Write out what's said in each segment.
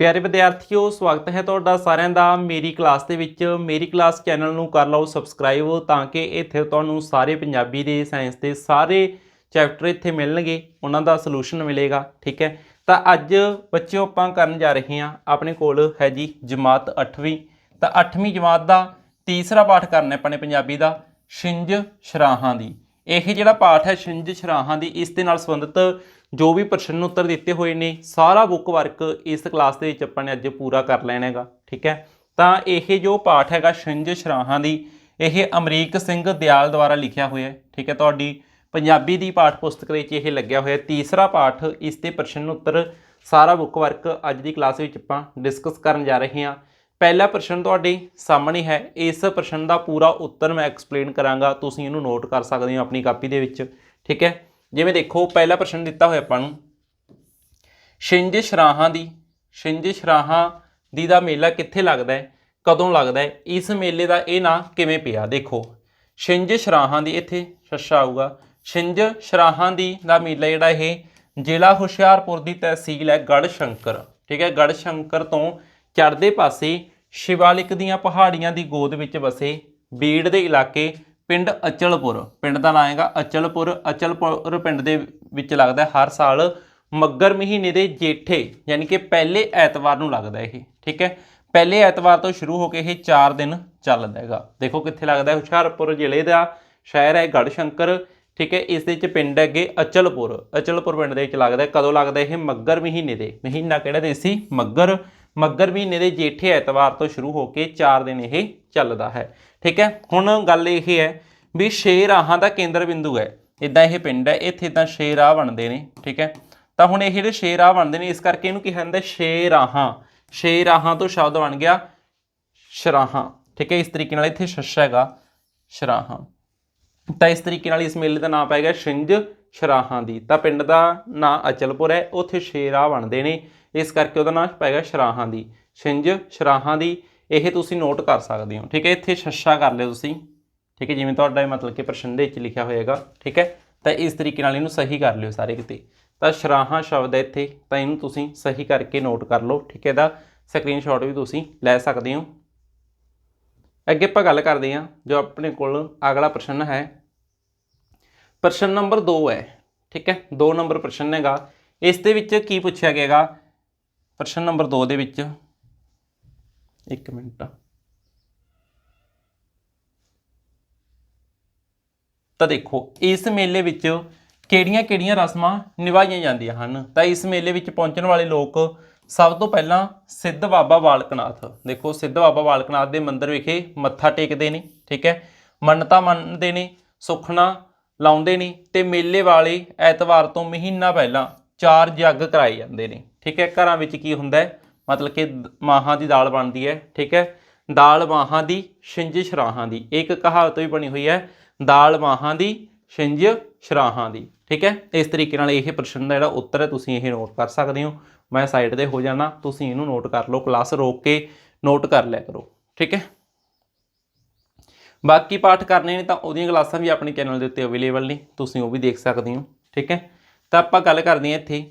ਪਿਆਰੇ ਵਿਦਿਆਰਥੀਓ, ਸਵਾਗਤ ਹੈ ਤੁਹਾਡਾ ਸਾਰਿਆਂ ਦਾ ਮੇਰੀ ਕਲਾਸ ਦੇ ਵਿੱਚ। ਮੇਰੀ ਕਲਾਸ ਚੈਨਲ ਨੂੰ ਕਰ ਲਓ ਸਬਸਕ੍ਰਾਈਬ ਤਾਂ ਕਿ ਇੱਥੇ ਤੁਹਾਨੂੰ ਸਾਰੇ ਪੰਜਾਬੀ ਦੇ, ਸਾਇੰਸ ਦੇ ਸਾਰੇ ਚੈਪਟਰ ਇੱਥੇ ਮਿਲਣਗੇ। ਉਹਨਾਂ ਦਾ ਸੋਲੂਸ਼ਨ ਮਿਲੇਗਾ, ਠੀਕ ਹੈ? ਤਾਂ ਅੱਜ ਬੱਚਿਓ, ਆਪਾਂ ਕਰਨ ਜਾ ਰਹੇ ਹਾਂ। ਆਪਣੇ ਕੋਲ ਹੈ ਜੀ ਜਮਾਤ 8ਵੀਂ ਤਾਂ 8ਵੀਂ ਜਮਾਤ ਦਾ ਤੀਸਰਾ ਪਾਠ ਕਰਨਾ ਆਪਾਂ ਨੇ ਪੰਜਾਬੀ ਦਾ ਛਿੰਜ ਸ਼ਰਾਹਾਂ ਦੀ। ਇਹ ਜਿਹੜਾ ਪਾਠ ਹੈ ਛਿੰਜ ਸ਼ਰਾਹਾਂ ਦੀ, ਇਸ ਦੇ ਨਾਲ ਸੰਬੰਧਿਤ ਜੋ ਵੀ ਪ੍ਰਸ਼ਨ ਉੱਤਰ ਦਿੱਤੇ ਹੋਏ ਨੇ, ਸਾਰਾ ਬੁੱਕ ਵਰਕ ਇਸ ਕਲਾਸ ਦੇ ਵਿੱਚ ਆਪਾਂ ਨੇ ਅੱਜ ਪੂਰਾ ਕਰ ਲੈਣਾ ਹੈਗਾ, ਠੀਕ ਹੈ? ਤਾਂ ਇਹ ਜੋ ਪਾਠ ਹੈਗਾ ਛਿੰਜ ਸ਼ਰਾਹਾਂ ਦੀ, ਇਹ ਅਮਰੀਕ ਸਿੰਘ ਦਿਆਲ ਦੁਆਰਾ ਲਿਖਿਆ ਹੋਇਆ ਹੈ, ਠੀਕ ਹੈ? ਤੁਹਾਡੀ ਪੰਜਾਬੀ ਦੀ ਪਾਠ ਪੁਸਤਕ ਦੇ ਵਿੱਚ ਇਹ ਲੱਗਿਆ ਹੋਇਆ ਤੀਸਰਾ ਪਾਠ, ਇਸ 'ਤੇ ਪ੍ਰਸ਼ਨ ਉੱਤਰ ਸਾਰਾ ਬੁੱਕ ਵਰਕ ਅੱਜ ਦੀ ਕਲਾਸ ਵਿੱਚ ਆਪਾਂ ਡਿਸਕਸ ਕਰਨ ਜਾ ਰਹੇ ਹਾਂ। ਪਹਿਲਾ ਪ੍ਰਸ਼ਨ ਤੁਹਾਡੇ ਸਾਹਮਣੇ ਹੈ। ਇਸ ਪ੍ਰਸ਼ਨ ਦਾ ਪੂਰਾ ਉੱਤਰ ਮੈਂ ਐਕਸਪਲੇਨ ਕਰਾਂਗਾ। ਤੁਸੀਂ ਇਹਨੂੰ ਨੋਟ ਕਰ ਸਕਦੇ ਹੋ ਆਪਣੀ ਕਾਪੀ ਦੇ ਵਿੱਚ। ਠੀਕ ਹੈ? ਜਿਵੇਂ ਦੇਖੋ, ਪਹਿਲਾ ਪ੍ਰਸ਼ਨ ਦਿੱਤਾ ਹੋਇਆ ਆਪਾਂ ਨੂੰ। ਛਿੰਜ ਸ਼ਰਾਹਾਂ ਦੀ ਛਿੰਜ ਸ਼ਰਾਹਾਂ ਦੀ ਦਾ ਮੇਲਾ ਕਿੱਥੇ ਲੱਗਦਾ ਹੈ? ਕਦੋਂ ਲੱਗਦਾ ਹੈ? ਇਸ ਮੇਲੇ ਦਾ ਇਹ ਨਾਂ ਕਿਵੇਂ ਪਿਆ? ਦੇਖੋ ਛਿੰਜ ਸ਼ਰਾਹਾਂ ਦੀ ਇੱਥੇ ਛੱਛਾ ਆਊਗਾ। ਛਿੰਜ ਸ਼ਰਾਹਾਂ ਦੀ ਦਾ ਮੇਲਾ ਜਿਹੜਾ ਇਹ ਜ਼ਿਲ੍ਹਾ ਹੁਸ਼ਿਆਰਪੁਰ ਦੀ ਤਹਿਸੀਲ ਹੈ ਗੜ੍ਹ ਸ਼ੰਕਰ। ਠੀਕ ਹੈ? ਗੜ੍ਹ ਸ਼ੰਕਰ ਤੋਂ ਚੜ੍ਹਦੇ ਪਾਸੇ ਸ਼ਿਵਾਲਿਕ ਦੀਆਂ ਪਹਾੜੀਆਂ ਦੀ ਗੋਦ ਵਿੱਚ ਵਸੇ ਬੀੜ ਦੇ ਇਲਾਕੇ ਪਿੰਡ ਅਚਲਪੁਰ, ਪਿੰਡ ਦਾ ਨਾਂ ਹੈਗਾ ਅਚਲਪੁਰ ਅਚਲਪੁਰ ਪਿੰਡ ਦੇ ਵਿੱਚ ਲੱਗਦਾ ਹਰ ਸਾਲ ਮੱਗਰ ਮਹੀਨੇ ਦੇ ਜੇਠੇ ਯਾਨੀ ਕਿ ਪਹਿਲੇ ਐਤਵਾਰ ਨੂੰ ਲੱਗਦਾ ਇਹ, ਠੀਕ ਹੈ? ਪਹਿਲੇ ਐਤਵਾਰ ਤੋਂ ਸ਼ੁਰੂ ਹੋ ਕੇ ਇਹ 4 ਦਿਨ ਚੱਲਦਾ ਹੈਗਾ। ਦੇਖੋ ਕਿੱਥੇ ਲੱਗਦਾ ਹੈ? ਹੁਸ਼ਿਆਰਪੁਰ ਜ਼ਿਲ੍ਹੇ ਦਾ ਸ਼ਹਿਰ ਹੈ ਗੜਸ਼ੰਕਰ ਠੀਕ ਹੈ? ਇਸ ਦੇ ਵਿੱਚ ਪਿੰਡ ਹੈਗੇ ਅਚਲਪੁਰ। ਅਚਲਪੁਰ ਪਿੰਡ ਦੇ ਵਿੱਚ ਲੱਗਦਾ ਕਦੋਂ ਲੱਗਦਾ ਇਹ? ਮੱਗਰ ਮਹੀਨੇ ਦੇ। ਮਹੀਨਾ ਕਿਹੜਾ ਦੇ ਸੀ ਮੱਗਰ। ਮੱਗਰ ਮਹੀਨੇ ਦੇ ਜੇਠੇ ਐਤਵਾਰ ਤੋਂ ਸ਼ੁਰੂ ਹੋ ਕੇ 4 ਦਿਨ ਇਹ ਚੱਲਦਾ ਹੈ। ਠੀਕ ਹੈ? ਹੁਣ ਗੱਲ ਇਹ ਹੈ ਵੀ ਛੇ ਰਾਹਾਂ ਦਾ ਕੇਂਦਰ ਬਿੰਦੂ ਹੈ। ਇਦਾਂ ਇਹ ਪਿੰਡ ਹੈ, ਇੱਥੇ ਤਾਂ ਛੇ ਰਾਹ ਬਣਦੇ ਨੇ। ਠੀਕ ਹੈ? ਤਾਂ ਹੁਣ ਇਹ ਜਿਹੜੇ ਛੇ ਰਾਹ ਬਣਦੇ ਨੇ, ਇਸ ਕਰਕੇ ਇਹਨੂੰ ਕਿਹਾ ਜਾਂਦਾ ਛੇ ਰਾਹਾਂ। ਛੇ ਰਾਹਾਂ ਤੋਂ ਸ਼ਬਦ ਬਣ ਗਿਆ ਸ਼ਰਾਹਾਂ। ਠੀਕ ਹੈ? ਇਸ ਤਰੀਕੇ ਨਾਲ ਇੱਥੇ ਛੱਛਾ ਹੈਗਾ ਸ਼ਰਾਹਾਂ। ਤਾਂ ਇਸ ਤਰੀਕੇ ਨਾਲ ਇਸ ਮੇਲੇ ਦਾ ਨਾਮ ਪੈ ਗਿਆ ਛਿੰਝ ਸ਼ਰਾਹਾਂ ਦੀ। ਤਾਂ ਪਿੰਡ ਦਾ ਨਾਂ ਅਚਲਪੁਰ ਹੈ, ਉੱਥੇ ਛੇ ਰਾਹ ਬਣਦੇ ਨੇ। ਇਸ ਕਰਕੇ ਉਹਦਾ ਨਾਮ ਪੈ ਸ਼ਰਾਹਾਂ ਦੀ। ਛਿੰਝ ਸ਼ਰਾਹਾਂ ਦੀ, ਇਹ ਤੁਸੀਂ ਨੋਟ ਕਰ ਸਕਦੇ ਹੋ, ਠੀਕ ਹੈ? ਇੱਥੇ ਛੱਛਾ ਕਰ ਲਿਓ ਤੁਸੀਂ, ਠੀਕ ਹੈ? ਜਿਵੇਂ ਤੁਹਾਡਾ ਮਤਲਬ ਕਿ ਪ੍ਰਸ਼ਨ ਦੇ ਵਿੱਚ ਲਿਖਿਆ ਹੋਏਗਾ, ਠੀਕ ਹੈ? ਤਾਂ ਇਸ ਤਰੀਕੇ ਨਾਲ ਇਹਨੂੰ ਸਹੀ ਕਰ ਲਿਓ ਸਾਰੇ ਕਿਤੇ। ਤਾਂ ਸ਼ਰਾਹਾਂ ਸ਼ਬਦ ਹੈ ਇੱਥੇ, ਤਾਂ ਇਹਨੂੰ ਤੁਸੀਂ ਸਹੀ ਕਰਕੇ ਨੋਟ ਕਰ ਲਓ, ਠੀਕ ਹੈ? ਇਹਦਾ ਸਕਰੀਨਸ਼ਾਟ ਵੀ ਤੁਸੀਂ ਲੈ ਸਕਦੇ ਹੋ। ਅੱਗੇ ਆਪਾਂ ਗੱਲ ਕਰਦੇ ਹਾਂ, ਜੋ ਆਪਣੇ ਕੋਲ ਅਗਲਾ ਪ੍ਰਸ਼ਨ ਹੈ। ਪ੍ਰਸ਼ਨ ਨੰਬਰ 2 ਹੈ, ਠੀਕ ਹੈ? 2 ਨੰਬਰ ਪ੍ਰਸ਼ਨ ਹੈਗਾ। ਇਸ ਦੇ ਵਿੱਚ ਕੀ ਪੁੱਛਿਆ ਗਿਆਗਾ? ਪ੍ਰਸ਼ਨ ਨੰਬਰ 2 ਦੇ ਵਿੱਚ। 1 ਮਿੰਟ। ਤਾਂ ਦੇਖੋ, ਇਸ ਮੇਲੇ ਵਿੱਚ ਕਿਹੜੀਆਂ-ਕਿਹੜੀਆਂ ਰਸਮਾਂ ਨਿਭਾਈਆਂ ਜਾਂਦੀਆਂ ਹਨ? ਤਾਂ ਇਸ ਮੇਲੇ ਵਿੱਚ ਪਹੁੰਚਣ ਵਾਲੇ ਲੋਕ ਸਭ ਤੋਂ ਪਹਿਲਾਂ ਸਿੱਧ ਬਾਬਾ ਬਾਲਕਨਾਥ ਦੇਖੋ, ਸਿੱਧ ਬਾਬਾ ਬਾਲਕਨਾਥ ਦੇ ਮੰਦਿਰ ਵਿਖੇ ਮੱਥਾ ਟੇਕਦੇ ਨੇ, ਠੀਕ ਹੈ? ਮੰਨਤਾ ਮੰਨਦੇ ਨੇ ਸੁਖਣਾ ਲਾਉਂਦੇ ਨੇ ਤੇ ਮੇਲੇ ਵਾਲੇ ਐਤਵਾਰ ਤੋਂ ਮਹੀਨਾ ਪਹਿਲਾਂ ਚਾਰ ਜੱਗ ਕਰਾਏ ਜਾਂਦੇ ਨੇ। ਠੀਕ ਹੈ, ਘਰਾਂ ਵਿੱਚ ਕੀ ਹੁੰਦਾ ਹੈ? ਮਤਲਬ ਕਿ ਮਾਹਾਂ ਦੀ ਦਾਲ ਬਣਦੀ ਹੈ, ਠੀਕ ਹੈ? ਦਾਲ ਮਾਹਾਂ ਦੀ ਛਿੰਜ ਸ਼ਰਾਹਾਂ ਦੀ। ਇੱਕ ਕਹਾਵਤ ਵੀ ਬਣੀ ਹੋਈ ਹੈ, ਦਾਲ ਮਾਹਾਂ ਦੀ ਛਿੰਝ ਸ਼ਰਾਹਾਂ ਦੀ। ਠੀਕ ਹੈ? ਇਸ ਤਰੀਕੇ ਨਾਲ ਇਹ ਪ੍ਰਸ਼ਨ ਦਾ ਜਿਹੜਾ ਉੱਤਰ ਹੈ, ਤੁਸੀਂ ਇਹ ਨੋਟ ਕਰ ਸਕਦੇ ਹੋ। ਮੈਂ ਸਾਈਡ ਤੇ ਹੋ ਜਾਣਾ ਤੁਸੀਂ ਇਹਨੂੰ ਨੋਟ ਕਰ ਲਓ ਕਲਾਸ ਰੋਕ ਕੇ ਨੋਟ ਕਰ ਲਿਆ ਕਰੋ। ਠੀਕ ਹੈ? ਬਾਕੀ ਪਾਠ ਕਰਨੇ ਨੇ ਤਾਂ ਉਹਦੀਆਂ ਕਲਾਸਾਂ ਵੀ ਆਪਣੇ ਚੈਨਲ ਦੇ ਉੱਤੇ ਅਵੇਲੇਬਲ ਨੇ, ਤੁਸੀਂ ਉਹ ਵੀ ਦੇਖ ਸਕਦੇ ਹੋ। ਠੀਕ ਹੈ? ਤਾਂ ਆਪਾਂ ਗੱਲ ਕਰਦੇ ਹਾਂ ਇੱਥੇ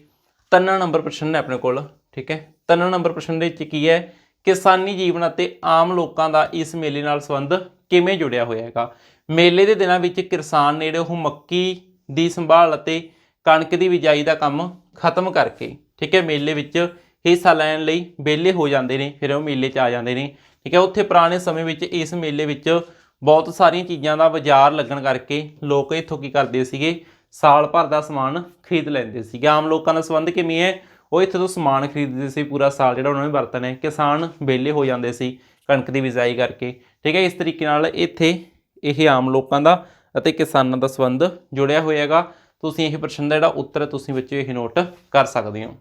ਤਿੰਨ ਨੰਬਰ ਪ੍ਰਸ਼ਨ ਹੈ ਆਪਣੇ ਕੋਲ, ਠੀਕ ਹੈ? ਤਿੰਨ ਨੰਬਰ ਪ੍ਰਸ਼ਨ ਦੇ ਵਿੱਚ ਕੀ ਹੈ? ਕਿਸਾਨੀ ਜੀਵਨ ਅਤੇ ਆਮ ਲੋਕਾਂ ਦਾ ਇਸ ਮੇਲੇ ਨਾਲ ਸੰਬੰਧ ਕਿਵੇਂ ਜੁੜਿਆ ਹੋਇਆ ਹੈਗਾ? ਮੇਲੇ ਦੇ ਦਿਨਾਂ ਵਿੱਚ ਕਿਸਾਨ ਨੇੜੇ ਉਹ ਮੱਕੀ ਦੀ ਸੰਭਾਲ ਅਤੇ ਕਣਕ ਦੀ ਬਿਜਾਈ ਦਾ ਕੰਮ ਖਤਮ ਕਰਕੇ, ਠੀਕ ਹੈ, ਮੇਲੇ ਵਿੱਚ ਹਿੱਸਾ ਲੈਣ ਲਈ ਵਿਹਲੇ ਹੋ ਜਾਂਦੇ ਨੇ, ਫਿਰ ਉਹ ਮੇਲੇ 'ਚ ਆ ਜਾਂਦੇ ਨੇ, ਠੀਕ ਹੈ? ਉੱਥੇ ਪੁਰਾਣੇ ਸਮੇਂ ਵਿੱਚ ਇਸ ਮੇਲੇ ਵਿੱਚ ਬਹੁਤ ਸਾਰੀਆਂ ਚੀਜ਼ਾਂ ਦਾ ਬਾਜ਼ਾਰ ਲੱਗਣ ਕਰਕੇ ਲੋਕ ਇੱਥੋਂ ਕੀ ਕਰਦੇ ਸੀਗੇ? ਸਾਲ ਭਰ ਦਾ ਸਮਾਨ ਖਰੀਦ ਲੈਂਦੇ ਸੀਗੇ ਆਮ ਲੋਕਾਂ ਦਾ ਸੰਬੰਧ ਕਿਵੇਂ ਹੈ? ਉਹ ਇੱਥੇ ਤੋਂ ਸਮਾਨ ਖਰੀਦਦੇ ਸੀ ਪੂਰਾ ਸਾਲ ਜਿਹੜਾ ਉਹਨਾਂ ਨੇ ਵਰਤਣਾ ਹੈ। ਕਿਸਾਨ ਵਿਹਲੇ ਹੋ ਜਾਂਦੇ ਸੀ ਕਣਕ ਦੀ ਬਿਜਾਈ ਕਰਕੇ। ਠੀਕ ਹੈ, ਇਸ ਤਰੀਕੇ ਨਾਲ ਇੱਥੇ ਇਹ ਆਮ ਲੋਕਾਂ ਦਾ ਅਤੇ ਕਿਸਾਨਾਂ ਦਾ ਸੰਬੰਧ ਜੁੜਿਆ ਹੋਇਆ ਹੈਗਾ ਤੁਸੀਂ ਇਹ ਪ੍ਰਸ਼ਨ ਦਾ ਜਿਹੜਾ ਉੱਤਰ ਤੁਸੀਂ ਵਿੱਚ ਇਹ ਨੋਟ ਕਰ ਸਕਦੇ ਹੋ।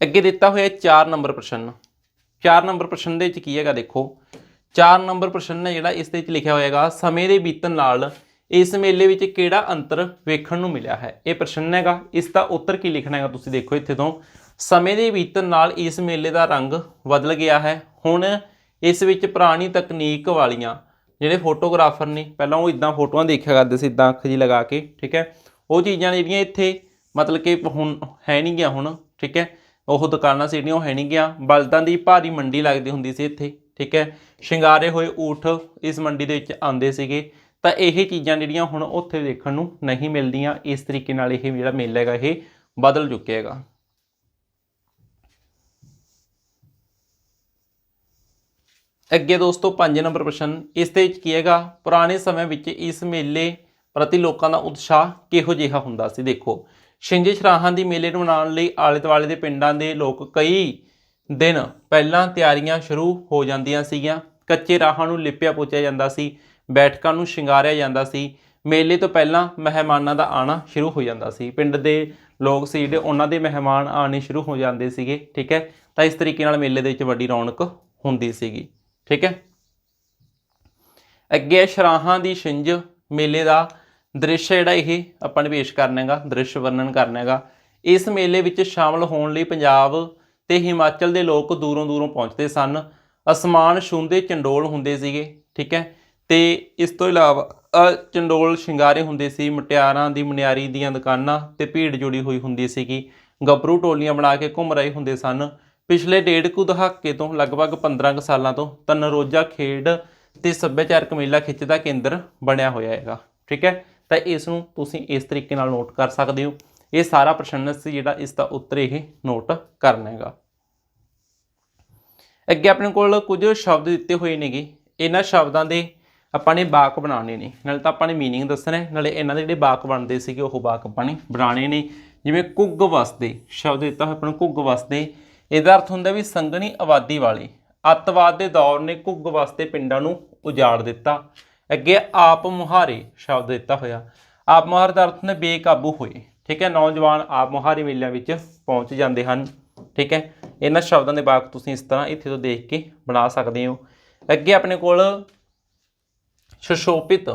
ਅੱਗੇ ਦਿੱਤਾ ਹੋਇਆ 4 ਨੰਬਰ ਪ੍ਰਸ਼ਨ। 4 ਨੰਬਰ ਪ੍ਰਸ਼ਨ ਦੇ ਵਿੱਚ ਕੀ ਹੈਗਾ ਦੇਖੋ? 4 ਨੰਬਰ ਪ੍ਰਸ਼ਨ ਹੈ ਜਿਹੜਾ ਇਸ ਦੇ ਵਿੱਚ ਲਿਖਿਆ ਹੋਇਆ ਹੋਏਗਾ ਸਮੇਂ ਦੇ ਬੀਤਣ ਨਾਲ ਇਸ ਮੇਲੇ ਵਿੱਚ ਕਿਹੜਾ ਅੰਤਰ ਵੇਖਣ ਨੂੰ ਮਿਲਿਆ ਹੈ? ਇਹ ਪ੍ਰਸ਼ਨ ਹੈਗਾ। ਇਸ ਦਾ ਉੱਤਰ ਕੀ ਲਿਖਣਾ ਹੈਗਾ ਤੁਸੀਂ ਦੇਖੋ ਇੱਥੇ ਤੋਂ। ਸਮੇਂ ਦੇ ਬੀਤਣ ਨਾਲ ਇਸ ਮੇਲੇ ਦਾ ਰੰਗ ਬਦਲ ਗਿਆ ਹੈ। ਹੁਣ ਇਸ ਵਿੱਚ ਪੁਰਾਣੀ ਤਕਨੀਕ ਵਾਲੀਆਂ ਜਿਹੜੇ ਫੋਟੋਗ੍ਰਾਫਰ ਨੇ, ਪਹਿਲਾਂ ਉਹ ਇਦਾਂ ਫੋਟੋਆਂ ਦੇਖਿਆ ਕਰਦੇ ਸੀ, ਇਦਾਂ ਅੱਖ ਜੀ ਲਗਾ ਕੇ, ਠੀਕ ਹੈ? ਉਹ ਚੀਜ਼ਾਂ ਜਿਹੜੀਆਂ ਇੱਥੇ ਮਤਲਬ ਕਿ ਹੁਣ ਹੈ ਨਹੀਂ ਗਿਆ ਹੁਣ, ਠੀਕ ਹੈ? ਉਹ ਦੁਕਾਨਾਂ ਸੀ ਜਿਹੜੀਆਂ, ਉਹ ਹੈ ਨਹੀਂ ਗਿਆ। ਬਲਦਾਂ ਦੀ ਭਾਰੀ ਮੰਡੀ ਲੱਗਦੀ ਹੁੰਦੀ ਸੀ ਇੱਥੇ, ਠੀਕ ਹੈ? ਸ਼ਿੰਗਾਰੇ ਹੋਏ ਊਠ ਇਸ ਮੰਡੀ ਦੇ ਵਿੱਚ ਆਉਂਦੇ ਸੀਗੇ। ਤਾਂ ਇਹ ਚੀਜ਼ਾਂ ਜਿਹੜੀਆਂ ਹੁਣ ਉੱਥੇ ਦੇਖਣ ਨੂੰ ਨਹੀਂ ਮਿਲਦੀਆਂ, ਇਸ ਤਰੀਕੇ ਨਾਲ ਇਹ ਜਿਹੜਾ ਮੇਲਾ ਹੈਗਾ, ਇਹ ਬਦਲ ਚੁੱਕਿਆ ਹੈਗਾ। ਅੱਗੇ ਦੋਸਤੋ 5 ਨੰਬਰ ਪ੍ਰਸ਼ਨ, ਇਸ ਦੇ ਵਿੱਚ ਕੀ ਹੈਗਾ? ਪੁਰਾਣੇ ਸਮੇਂ ਵਿੱਚ ਇਸ ਮੇਲੇ ਪ੍ਰਤੀ ਲੋਕਾਂ ਦਾ ਉਤਸ਼ਾਹ ਕਿਹੋ ਜਿਹਾ ਹੁੰਦਾ ਸੀ? ਦੇਖੋ, ਛਿੰਝ ਸ਼ਰਾਹਾਂ ਦੀ ਮੇਲੇ ਨੂੰ ਮਨਾਉਣ ਲਈ ਆਲੇ ਦੁਆਲੇ ਦੇ ਪਿੰਡਾਂ ਦੇ ਲੋਕ ਕਈ ਦਿਨ ਪਹਿਲਾਂ ਤਿਆਰੀਆਂ ਸ਼ੁਰੂ ਹੋ ਜਾਂਦੀਆਂ ਸੀਗੀਆਂ। ਕੱਚੇ ਰਾਹਾਂ ਨੂੰ ਲਿਪਿਆ ਪੋਚਿਆ ਜਾਂਦਾ ਸੀ। ਬੈਠਕਾਂ ਨੂੰ ਸ਼ਿੰਗਾਰਿਆ ਜਾਂਦਾ ਸੀ। ਮੇਲੇ ਤੋਂ ਪਹਿਲਾਂ ਮਹਿਮਾਨਾਂ ਦਾ ਆਣਾ ਸ਼ੁਰੂ ਹੋ ਜਾਂਦਾ ਸੀ। ਪਿੰਡ ਦੇ ਲੋਕ ਸੀ ਜਿਹੜੇ ਉਹਨਾਂ ਦੇ ਮਹਿਮਾਨ ਆਣੇ ਸ਼ੁਰੂ ਹੋ ਜਾਂਦੇ ਸੀਗੇ, ਠੀਕ ਹੈ? ਤਾਂ ਇਸ ਤਰੀਕੇ ਨਾਲ ਮੇਲੇ ਦੇ ਵਿੱਚ ਵੱਡੀ ਰੌਣਕ ਹੁੰਦੀ ਸੀਗੀ, ਠੀਕ ਹੈ? ਅੱਗੇ ਸ਼ਰਾਹਾਂ ਦੀ ਛਿੰਝ ਮੇਲੇ ਦਾ ਦ੍ਰਿਸ਼ ਜਿਹੜਾ ਇਹ ਆਪਾਂ ਨੇ ਪੇਸ਼ ਕਰਨਾ ਹੈਗਾ, ਦ੍ਰਿਸ਼ ਵਰਣਨ ਕਰਨਾ ਹੈਗਾ। ਇਸ ਮੇਲੇ ਵਿੱਚ ਸ਼ਾਮਲ ਹੋਣ ਲਈ ਪੰਜਾਬ ਤੇ ਹਿਮਾਚਲ ਦੇ ਲੋਕ ਦੂਰੋਂ ਦੂਰੋਂ ਪਹੁੰਚਦੇ ਸਨ। ਅਸਮਾਨ ਛੂੰਦੇ ਚੰਡੋਲ ਹੁੰਦੇ ਸੀਗੇ, ਠੀਕ ਹੈ? ਤੇ ਇਸ ਤੋਂ ਇਲਾਵਾ ਚੰਡੋਲ ਸ਼ਿੰਗਾਰੇ ਹੁੰਦੇ ਸੀ, ਮਟਿਆਰਾਂ ਦੀ ਮਨਿਆਰੀ ਦੀਆਂ ਦੁਕਾਨਾਂ ਤੇ ਭੀੜ ਜੁੜੀ ਹੋਈ ਹੁੰਦੀ ਸੀਗੀ। ਗੱਭਰੂ ਟੋਲੀਆਂ ਬਣਾ ਕੇ ਘੁੰਮ ਰਹੇ ਹੁੰਦੇ ਸਨ। ਪਿਛਲੇ ਡੇਢ ਕੁ ਦਹਾਕੇ ਤੋਂ ਲਗਭਗ 15 ਕੁ ਸਾਲਾਂ ਤੋਂ ਤਨਰੋਜਾ ਖੇਡ ਤੇ ਸੱਭਿਆਚਾਰਕ ਮੇਲਾ ਖਿੱਚ ਦਾ ਕੇਂਦਰ ਬਣਿਆ ਹੋਇਆ ਹੈਗਾ। ਠੀਕ ਹੈ? ਤਾਂ ਇਸ ਨੂੰ ਤੁਸੀਂ ਇਸ ਤਰੀਕੇ ਨਾਲ ਨੋਟ ਕਰ ਸਕਦੇ ਹੋ। ਇਹ ਸਾਰਾ ਪ੍ਰਸ਼ਨ ਸੀ ਜਿਹੜਾ ਇਸ ਦਾ ਉੱਤਰ ਇਹ ਨੋਟ ਕਰਨਾ ਹੈਗਾ। ਅੱਗੇ ਆਪਣੇ ਕੋਲ ਕੁਝ ਸ਼ਬਦ ਦਿੱਤੇ ਹੋਏ ਨੇਗੇ। ਇਹਨਾਂ ਸ਼ਬਦਾਂ ਦੇ ਆਪਾਂ ਨੇ ਬਾਕ ਬਣਾਉਣੇ ਨੇ। ਨਾਲੇ ਤਾਂ ਆਪਾਂ ਨੇ ਮੀਨਿੰਗ ਦੱਸਣਾ ਹੈ। ਨਾਲੇ ਇਹਨਾਂ ਦੇ ਜਿਹੜੇ ਬਾਕ ਬਣਦੇ ਸੀਗੇ, ਉਹ ਬਾਕ ਆਪਾਂ ਨੇ ਬਣਾਉਣੇ ਨੇ। ਜਿਵੇਂ ਕੁੱਗ ਵਸਦੇ, ਸ਼ਬਦ ਦਿੱਤਾ ਹੋਇਆ ਆਪਾਂ ਨੂੰ ਕੁੱਗ ਵਸਦੇ। ਇਹਦਾ ਅਰਥ ਹੁੰਦਾ ਵੀ ਸੰਗਣੀ ਆਬਾਦੀ ਵਾਲੇ। ਅੱਤਵਾਦ ਦੇ ਦੌਰ ਨੇ ਕੁੱਗ ਵਸਦੇ ਪਿੰਡਾਂ ਨੂੰ ਉਜਾੜ ਦਿੱਤਾ। ਅੱਗੇ ਆਪ ਮੁਹਾਰੇ ਸ਼ਬਦ ਦਿੱਤਾ ਹੋਇਆ। ਆਪ ਮੁਹਾਰ ਦਾ ਅਰਥ ਨੇ ਬੇਕਾਬੂ ਹੋਏ। ਠੀਕ ਹੈ, ਨੌਜਵਾਨ ਆਪ ਮੁਹਾਰੇ ਮੇਲਿਆਂ ਵਿੱਚ ਪਹੁੰਚ ਜਾਂਦੇ ਹਨ। ਠੀਕ ਹੈ, ਇਹਨਾਂ ਸ਼ਬਦਾਂ ਦੇ ਬਾਕ ਤੁਸੀਂ ਇਸ ਤਰ੍ਹਾਂ ਇੱਥੇ ਤੋਂ ਦੇਖ ਕੇ ਬਣਾ ਸਕਦੇ ਹੋ। ਅੱਗੇ ਆਪਣੇ ਕੋਲ ਸੁਸ਼ੋਭਿਤ,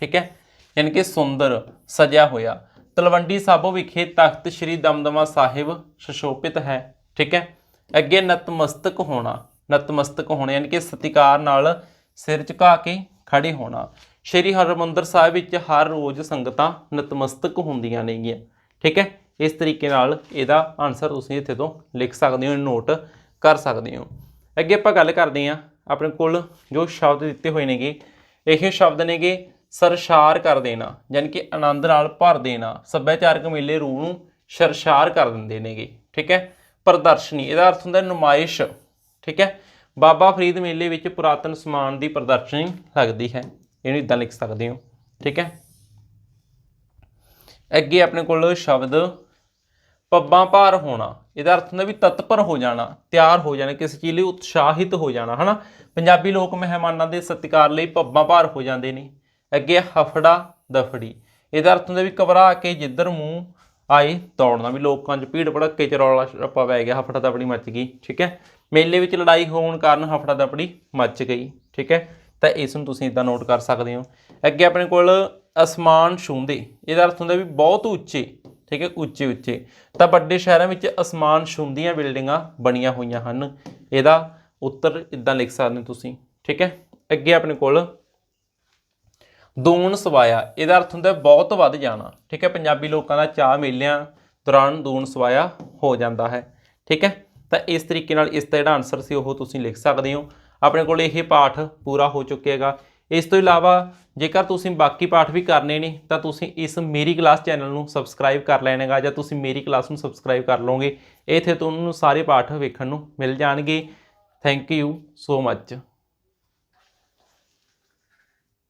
ਠੀਕ ਹੈ, ਯਾਨੀ ਕਿ ਸੁੰਦਰ ਸਜਿਆ ਹੋਇਆ। ਤਲਵੰਡੀ ਸਾਬੋ ਵਿਖੇ ਤਖਤ ਸ੍ਰੀ ਦਮਦਮਾ ਸਾਹਿਬ ਸੁਸ਼ੋਭਿਤ ਹੈ, ਠੀਕ ਹੈ। ਅੱਗੇ ਨਤਮਸਤਕ ਹੋਣਾ ਨਤਮਸਤਕ ਹੋਣਾ, ਯਾਨੀ ਕਿ ਸਤਿਕਾਰ ਨਾਲ ਸਿਰ ਝੁਕਾ ਕੇ ਖੜੇ ਹੋਣਾ। ਸ੍ਰੀ ਹਰਿਮੰਦਰ ਸਾਹਿਬ ਵਿੱਚ ਹਰ ਰੋਜ਼ ਸੰਗਤਾਂ ਨਤਮਸਤਕ ਹੁੰਦੀਆਂ ਨੇਗੀਆਂ, ਠੀਕ ਹੈ। ਇਸ ਤਰੀਕੇ ਨਾਲ ਇਹਦਾ ਆਨਸਰ ਤੁਸੀਂ ਇੱਥੇ ਤੋਂ ਲਿਖ ਸਕਦੇ ਹੋ ਨੋਟ ਕਰ ਸਕਦੇ ਹੋ। ਅੱਗੇ ਆਪਾਂ ਗੱਲ ਕਰਦੇ ਹਾਂ, ਆਪਣੇ ਕੋਲ ਜੋ ਸ਼ਬਦ ਦਿੱਤੇ ਹੋਏ ਨੇਗੇ ਇਹ ਸ਼ਬਦ ਨੇਗੇ ਸਰਸ਼ਾਰ ਕਰ ਦੇਣਾ ਯਾਨੀ ਕਿ ਆਨੰਦ ਨਾਲ ਭਰ ਦੇਣਾ। ਸੱਭਿਆਚਾਰਕ ਮੇਲੇ ਰੂਹ ਨੂੰ ਸਰਸ਼ਾਰ ਕਰ ਦਿੰਦੇ ਨੇਗੇ, ਠੀਕ ਹੈ? ਪ੍ਰਦਰਸ਼ਨੀ, ਇਹਦਾ ਅਰਥ ਹੁੰਦਾ ਨੁਮਾਇਸ਼, ਠੀਕ ਹੈ? ਬਾਬਾ ਫਰੀਦ ਮੇਲੇ ਵਿੱਚ ਪੁਰਾਤਨ ਸਮਾਨ ਦੀ ਪ੍ਰਦਰਸ਼ਨੀ ਲੱਗਦੀ ਹੈ। ਇਹਨੂੰ ਇਦਾਂ ਲਿਖ ਸਕਦੇ ਹੋ, ਠੀਕ ਹੈ? ਅੱਗੇ ਆਪਣੇ ਕੋਲ ਸ਼ਬਦ ਪੱਬਾਂ ਭਾਰ ਹੋਣਾ, ਇਹਦਾ ਅਰਥ ਹੁੰਦਾ ਵੀ ਤਤਪਰ ਹੋ ਜਾਣਾ, ਤਿਆਰ ਹੋ ਜਾਣਾ, ਕਿਸੇ ਚੀਜ਼ ਲਈ ਉਤਸ਼ਾਹਿਤ ਹੋ ਜਾਣਾ, ਹਨਾ? ਪੰਜਾਬੀ ਲੋਕ ਮਹਿਮਾਨਾਂ ਦੇ ਸਤਿਕਾਰ ਲਈ ਪੱਬਾਂ ਭਾਰ ਹੋ ਜਾਂਦੇ ਨੇ। ਅੱਗੇ ਹਫੜਾ ਦਫੜੀ। ਇਹਦਾ ਅਰਥ ਹੁੰਦਾ ਵੀ ਘਬਰਾ ਕੇ ਜਿੱਧਰ ਮੂੰਹ ਆਏ ਦੌੜਨਾ, ਵੀ ਲੋਕਾਂ 'ਚ ਭੀੜ ਭੜੱਕੇ 'ਚ ਰੌਲਾ ਰੱਪਾ ਪੈ ਗਿਆ, ਹਫੜਾ ਦਫੜੀ ਮੱਚ ਗਈ, ਠੀਕ ਹੈ? ਮੇਲੇ ਵਿੱਚ ਲੜਾਈ ਹੋਣ ਕਾਰਨ ਹਫੜਾ ਦਫੜੀ ਮੱਚ ਗਈ, ਠੀਕ ਹੈ? ਤਾਂ ਇਸ ਨੂੰ ਤੁਸੀਂ ਇਦਾਂ ਨੋਟ ਕਰ ਸਕਦੇ ਹੋ। ਅੱਗੇ ਆਪਣੇ ਕੋਲ ਅਸਮਾਨ ਛੂੰਦੇ ਇਹਦਾ ਅਰਥ ਹੁੰਦਾ ਵੀ ਬਹੁਤ ਉੱਚੇ ਠੀਕ ਹੈ, ਉੱਚੇ ਉੱਚੇ। ਤਾਂ ਵੱਡੇ ਸ਼ਹਿਰਾਂ ਵਿੱਚ ਅਸਮਾਨ ਛੂੰਦੀਆਂ ਬਿਲਡਿੰਗਾਂ ਬਣੀਆਂ ਹੋਈਆਂ ਹਨ। ਇਹਦਾ ਉੱਤਰ ਇਦਾਂ ਲਿਖ ਸਕਦੇ ਹੋ ਤੁਸੀਂ, ਠੀਕ ਹੈ? ਅੱਗੇ ਆਪਣੇ ਕੋਲ ਦੂਣ ਸਵਾਇਆ, ਇਹਦਾ ਅਰਥ ਹੁੰਦਾ ਬਹੁਤ ਵੱਧ ਜਾਣਾ, ਠੀਕ ਹੈ? ਪੰਜਾਬੀ ਲੋਕਾਂ ਦਾ ਚਾਹ ਮੇਲਿਆਂ ਦੌਰਾਨ ਦੂਣ ਸਵਾਇਆ ਹੋ ਜਾਂਦਾ ਹੈ, ਠੀਕ ਹੈ? ਤਾਂ ਇਸ ਤਰੀਕੇ ਨਾਲ ਇਸ ਦਾ ਜਿਹੜਾ ਆਨਸਰ ਸੀ ਉਹ ਤੁਸੀਂ ਲਿਖ ਸਕਦੇ ਹੋ। ਆਪਣੇ ਕੋਲ ਇਹ ਪਾਠ ਪੂਰਾ ਹੋ ਚੁੱਕੇਗਾ ਇਸ ਤੋਂ ਇਲਾਵਾ ਜੇਕਰ ਤੁਸੀਂ ਬਾਕੀ ਪਾਠ ਵੀ ਕਰਨੇ ਨੇ, ਤਾਂ ਤੁਸੀਂ ਇਸ ਮੇਰੀ ਕਲਾਸ ਚੈਨਲ ਨੂੰ ਸਬਸਕ੍ਰਾਈਬ ਕਰ ਲੈਣੇਗਾ ਜਾਂ ਤੁਸੀਂ ਮੇਰੀ ਕਲਾਸ ਨੂੰ ਸਬਸਕ੍ਰਾਈਬ ਕਰ ਲਓਗੇ। ਇੱਥੇ ਤੁਹਾਨੂੰ ਸਾਰੇ ਪਾਠ ਵੇਖਣ ਨੂੰ ਮਿਲ ਜਾਣਗੇ। Thank you so much